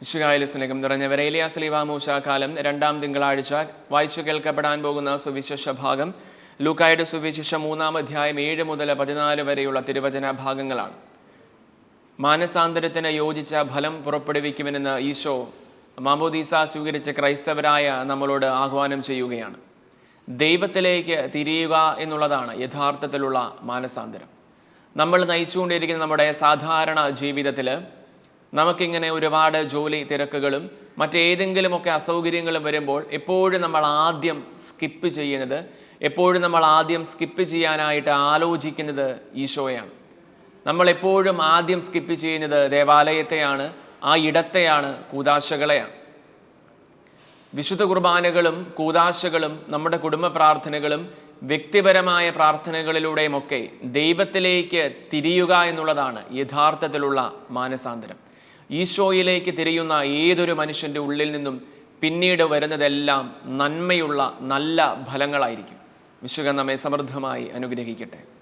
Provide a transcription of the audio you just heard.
വിശുകായ സ്നേഹം നിറഞ്ഞവരെ ഏലിയാസ്ലീവാമൂശ കാലം രണ്ടാം തിങ്കളാഴ്ച വായിച്ചു കേൾക്കപ്പെടാൻ പോകുന്ന സുവിശേഷ ഭാഗം. ലൂക്കായുടെ സുവിശേഷം മൂന്നാം അധ്യായം ഏഴ് മുതൽ പതിനാല് വരെയുള്ള തിരുവചന ഭാഗങ്ങളാണ്. മാനസാന്തരത്തിന് യോജിച്ച ഫലം പുറപ്പെടുവിക്കുമെന്ന് ഈശോ മാമോദീസ സ്വീകരിച്ച ക്രൈസ്തവരായ നമ്മളോട് ആഹ്വാനം ചെയ്യുകയാണ്. ദൈവത്തിലേക്ക് തിരിയുക എന്നുള്ളതാണ് യഥാർത്ഥത്തിലുള്ള മാനസാന്തരം. നമ്മൾ നയിച്ചുകൊണ്ടിരിക്കുന്ന നമ്മുടെ സാധാരണ ജീവിതത്തിൽ നമുക്കിങ്ങനെ ഒരുപാട് ജോലി തിരക്കുകളും മറ്റേതെങ്കിലുമൊക്കെ അസൗകര്യങ്ങളും വരുമ്പോൾ എപ്പോഴും നമ്മൾ ആദ്യം സ്കിപ്പ് ചെയ്യുന്നത് എപ്പോഴും നമ്മൾ ആദ്യം സ്കിപ്പ് ചെയ്യാനായിട്ട് ആലോചിക്കുന്നത് ഈശോയാണ്. നമ്മൾ എപ്പോഴും ആദ്യം സ്കിപ്പ് ചെയ്യുന്നത് ദേവാലയത്തെയാണ് ആ ഇടത്തെയാണ് കൂതാശകളെയാണ്. വിശുദ്ധ കുർബാനകളും കൂതാശകളും നമ്മുടെ കുടുംബ പ്രാർത്ഥനകളും വ്യക്തിപരമായ പ്രാർത്ഥനകളിലൂടെയുമൊക്കെ ദൈവത്തിലേക്ക് തിരിയുക എന്നുള്ളതാണ് യഥാർത്ഥത്തിലുള്ള മാനസാന്തരം. ഈശോയിലേക്ക് തിരിയുന്ന ഏതൊരു മനുഷ്യന്റെ ഉള്ളിൽ നിന്നും പിന്നീട് വരുന്നതെല്ലാം നന്മയുള്ള നല്ല ഫലങ്ങളായിരിക്കും. വിശുഖ നമ്മെ സമൃദ്ധമായി അനുഗ്രഹിക്കട്ടെ.